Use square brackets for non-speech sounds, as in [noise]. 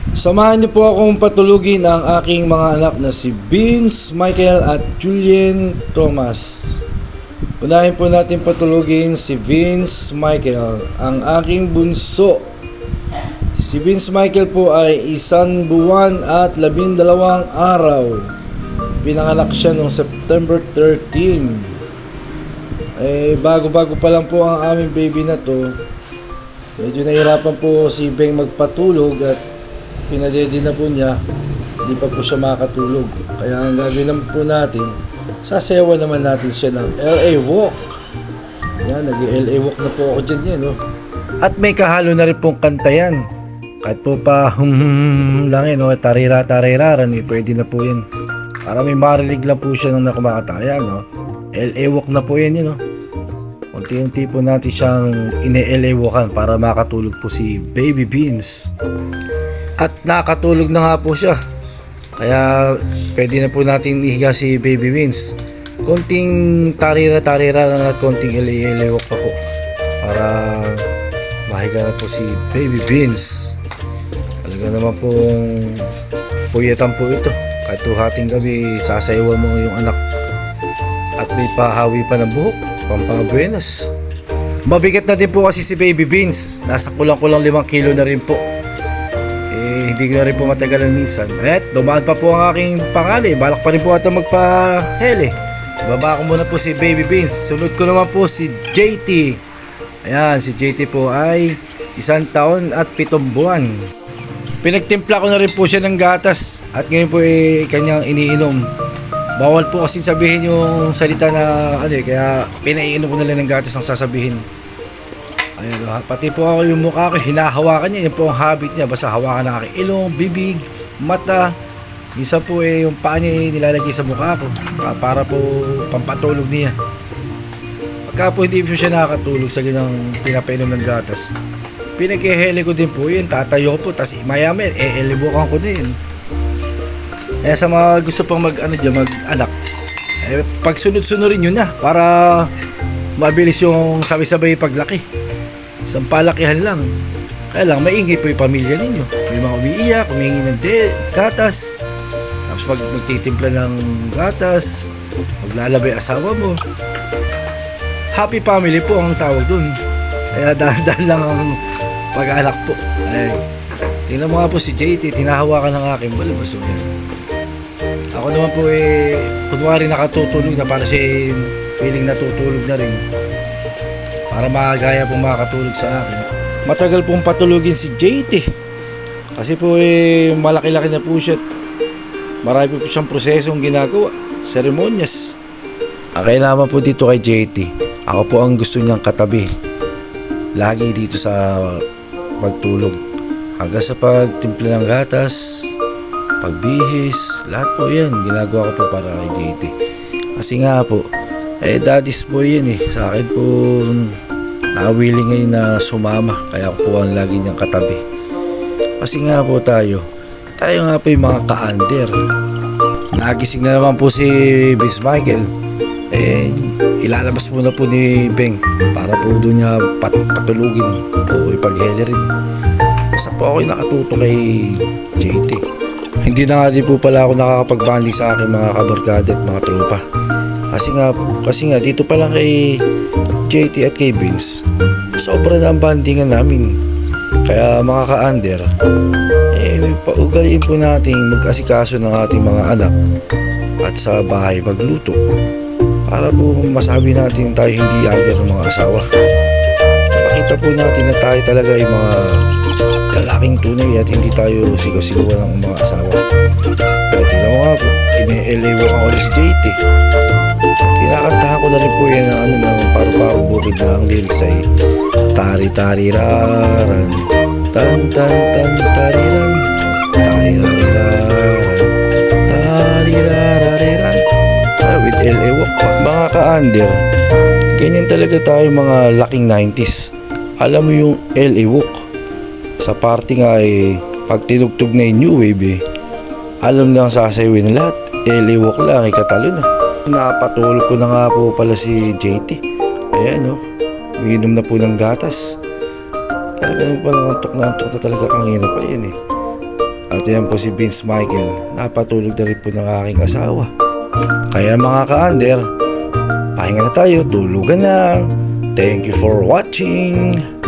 Samahan niyo po akong patulugin ang aking mga anak na si Vince, Michael at Julian Thomas. Unahin po natin patulugin si Vince Michael, ang aking bunso. Si Vince Michael po ay isang buwan at labindalawang araw. Pinanganak siya noong September 13. Eh, bago-bago pa lang po ang aming baby na to. Medyo nahirapan po si Beng magpatulog at pinadedi na po niya. Hindi pa po siya makatulog. Kaya ang gagawin naman po natin, sasayawan naman natin siya ng LA Walk. Yan, nag-LA Walk na po ako dyan yan, no? At may kahalo na rin pong kanta yan. Kahit po pa hum hum, hum lang yun, no? tarira tariraran, eh, pwede na po yan. Para may marinig lang po siya nung nakumakataya, no? LA Walk na po yan, yun, no? Unti-unti po natin siyang ine-LA Walkan para makatulog po si Baby Beans. At nakatulog na nga po siya. Kaya pwede na po natin ihiga si Baby Beans. Konting tarira-tarira na at konting Walk pa po. Para mahiga na po si Baby Beans. Talaga naman pong puyatan po ito. Kahit tuhating gabi, sasayawan mo yung anak. At may pahawi pa ng buhok. Pampabuenas. Mabigat na din po kasi si Baby Beans. Nasa kulang-kulang 5 kilo na rin po. Hindi na rin po matagalan minsan. At dumaan pa po ang aking pangali. Balak pa rin po ata magpa-hele. Ibaba ko muna po si Baby Beans. Sunod ko naman po si JT. Ayan, si JT po ay isang taon at pitong buwan. Pinagtimpla ko na rin po siya ng gatas at ngayon po eh kanyang iniinom. Bawal po kasi sabihin yung salita na ano eh, kaya pinaiinom ko na lang ng gatas ang sasabihin. Ayun, ha, pati po ako yung mukha ko, hinahawakan niya, yun po ang habit niya, basta hawakan na aking ilong, bibig, mata. Minsan po eh, yung paa niya eh, nilalagay sa mukha ko, pa- para po pampatulog niya. Pagka po hindi po siya nakakatulog sa ganyang pinapainom ng gatas, pinagkihele ko din po yun, tatayo po, tapos maya maya, eh, elibukan ko din. Kaya sa mga gusto pang mag ano dyan, mag anak, eh, pag sunod-sunurin yun na para mabilis yung sabay-sabay paglaki. Isang palakihan lang. Kaya lang, maingay po yung pamilya ninyo. May mga umiiyak, humingi ng de, gatas. Tapos pag magtitimpla ng gatas, maglalabay asawa mo. Happy family po ang tawag dun. Kaya [laughs] dahan-dahan lang ang pag-anak po. Ay, tingnan mo nga po si JT, tinahawakan ng aking balabas. So, yan. Ako naman po eh, kunwari nakatutulog na para siya eh, natutulog na rin. Para magaya pong makakatulog sa akin. Matagal pong patulugin si JT. Kasi po eh, malaki-laki na po siya. Marami po siyang prosesong ginagawa. Seremonyas. Okay naman po dito kay JT. Ako po ang gusto niyang katabi. Lagi dito sa pagtulog. Hanggang sa pagtimpla ng gatas, pagbihis, lahat po yan. Ginagawa ko po para kay JT. Kasi nga po, eh daddy's boy yan eh. Sa akin po, nawili ngayon na sumama. Kaya ako po ang lagi niyang katabi. Kasi nga po tayo, tayo nga po yung mga ka-under. Nagising na naman po si Miss Michael. Eh, ilalabas muna po ni Beng para po doon niya pat patulugin o ipaghele rin. Basta po ako yung nakatuto kay JT. Hindi na nga din po pala ako nakakapag-banding sa aking mga kabarkada at mga tropa. Kasi nga, kasi nga dito pa lang kay JT at kay Vince, sobra na ang bandingan namin. Kaya mga ka-under, eh, paugaliin po natin mag-asikaso ng ating mga anak at sa bahay magluto para po masabi natin tayo hindi under ng mga asawa. Pakita po natin na tayo talaga ay mga lalaking tunay at hindi tayo sigaw-sigawan ng mga asawa. Kaya tingnan mo nga po, ine-LA mo ako ulit si JT. Kinakantahan ko na rin po yan ng ano ng paru-parong bukid na ang lyrics ay Tari-tari raran Tan tan tan tariran Tari-tari-raran Tari-rarariran ah, With L.A. Walk Mga ka-under Ganyan talaga tayo mga laking 90s Alam mo yung L.A. Walk Sa party nga eh Pag tinugtog na yung new wave eh Alam na ang sasayawin lahat L.A. Walk lang eh katalo na napatulog ko na nga po pala si JT. Ayan o. Oh. Umiinom na po ng gatas. Talagang palang antok na antok na talaga kanina pa yan eh. At yan po si Vince Michael, napatulog na rin po ng aking asawa. Kaya mga ka-under, pahinga na tayo, tulugan na. Thank you for watching.